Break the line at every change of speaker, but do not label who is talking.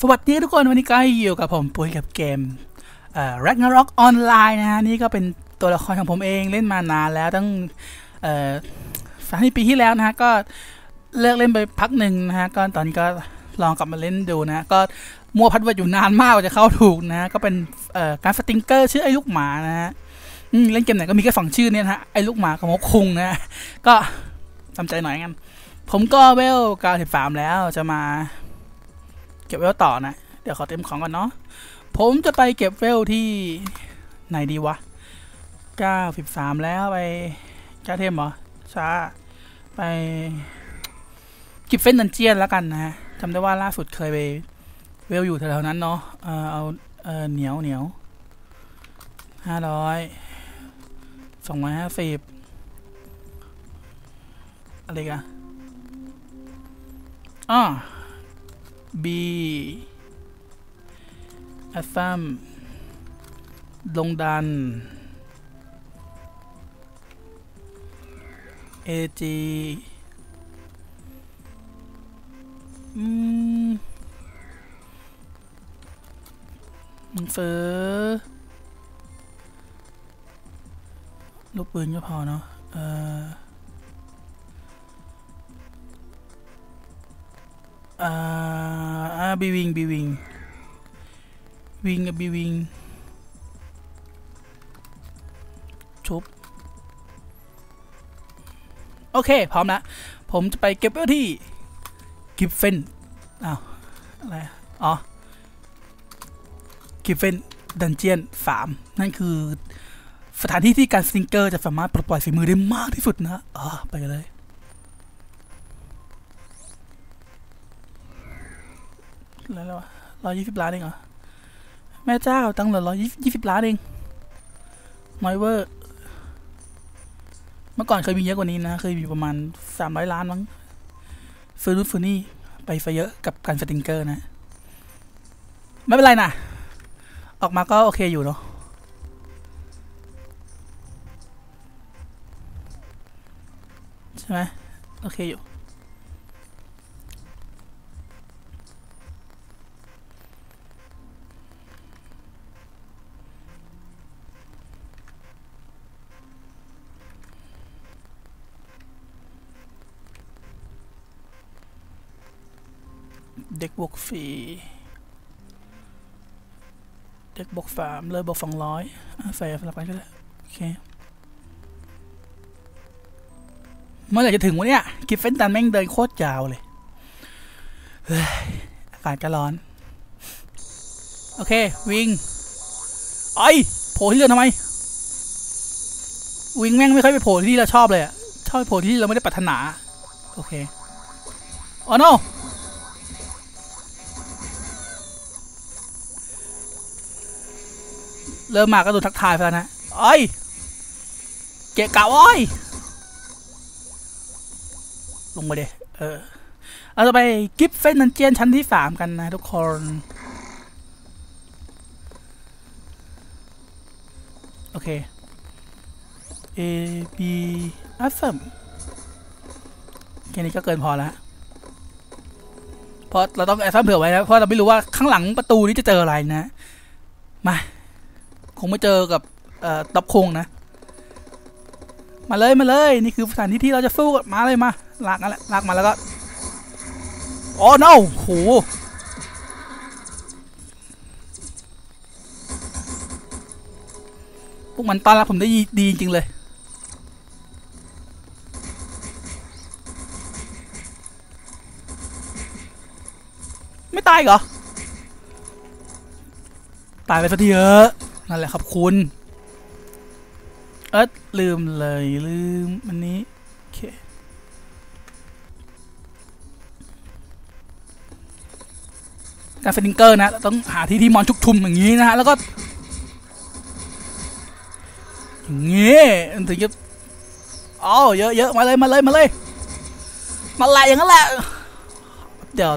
สวัสดีทุกคนวันนี้ก็อยู่กับผมปุ้ยกับเกมเอ่อ Ragnarok Online นะฮะนี่ก็เป็นตัวละครของผมเองเล่นมานานแล้วตั้งเอ่อสามปีที่แล้วนะฮะก็เลิกเล่นไปพักหนึ่งนะฮะก็ตอนนี้ก็ลองกลับมาเล่นดูนะ ก็มัวพัดวิร์ดอยู่นานมากกว่าจะเข้าถูกนะะก็เป็นเอ่อการสติงเกอร์ชื่อไอ้ลูกหมานะฮะเล่นเกมไหนก็มีแค่สองชื่อเนี่ยนะฮะไอ้ลูกหมากับมกคุงนะะก็ทำใจหน่อยกันผมก็เวล93แล้วจะมา เก็บเวลต่อนะ เดี๋ยวขอเต็มของก่อนเนาะ ผมจะไปเก็บเวลที่ไหนดีวะ 93 แล้วไปจ้าเทมเหรอช้าไปกิบเฟนดันเจียนแล้วกันนะฮะจำได้ว่าล่าสุดเคยไปเวลอยู่แถวๆนั้นเนาะ เออเอาเออเหนียวเหนียวห้าร้อยสองร้อยห้าสิบอะไรกันอ่า B แอฟฟัมลงดัน AG อืมมันเฟอลูกปืนก็พอเนาะเอออ่าอ่า บีวิงบีวิงวิงกับบีวิงชุบโอเค พร้อมแล้วผมจะไปเก็บไว้ที่กิฟเฟนอ้าวอะไรอ๋อกิฟเฟนดันเจียนสามนั่นคือสถานที่ที่การสติงเกอร์จะสามารถปลดปล่อยฝีมือได้มากที่สุดนะอ๋อไปกันเลย แล้วแล้วร้อยยี่สิบล้านเองเหรอ แม่เจ้าตังเหลือร้อยยี่สิบล้านเองน้อยเวอร์ เมื่อก่อนเคยมีเยอะกว่านี้นะ เคยมีประมาณสามร้อยล้านมั้งซื้อนู่นซื้อนี่ไปซะเยอะกับการสติงเกอร์นะ ไม่เป็นไรนะ ออกมาก็โอเคอยู่เนาะใช่ไหมโอเคอยู่ เด็กบวกฟรีเด็กบวกสามเลยบวกสองร้อยใส่สลับไปก็ได้โอเคเมื่อไหร่จะถึงวะเนี่ยกิฟเฟนตันแม่งเดินโคตรยาวเลยเฮ้ยอากาศก็ร้อน โอเค วิ่งไอ้ยโผล่ที่เรือทำไม วิ่งแม่งไม่ค่อยไปโผล่ที่เราชอบเลยอะชอบไปโผล่ที่เราไม่ได้ปรารถนา โอเคอ๋อ no เริ่มมาก็โดนทักทายไปแล้วนะไอ้ยเกะกะโอ้ยลงมาเดเออเราจะไปกิฟเฟนนันเจียนชั้นที่สามกันนะทุกคนโอเค A B อัฟมแค่นี้ก็เกินพอแล้วเพราะเราต้องแอสซัมเผื่อไว้นะเพราะเราไม่รู้ว่าข้างหลังประตูนี้จะเจออะไรนะ มา คงไม่เจอกับเอ่อตับคงนะ มาเลยมาเลยนี่คือสถานที่ที่เราจะสู้มาเลยมาลากนั่นแหละลากมาแล้วก็โอ้ no โหพวกมันต้อนรับผมได้ดีจริงเลย ไม่ตายเหรอ ตายไปสักทีเถอะ นั่นแหละครับคุณ เอิร์ธลืมเลยลืมอันนี้โอเคการสติงเกอร์นะต้องหาที่ที่มอนชุกชุมอย่างนี้นะฮะแล้วก็อย่างงี้มันถึงจะอ๋อเยอะเยอะมาเลยมาเลยมาเลยมาแหละอย่างนั้นแหละเดี๋ยว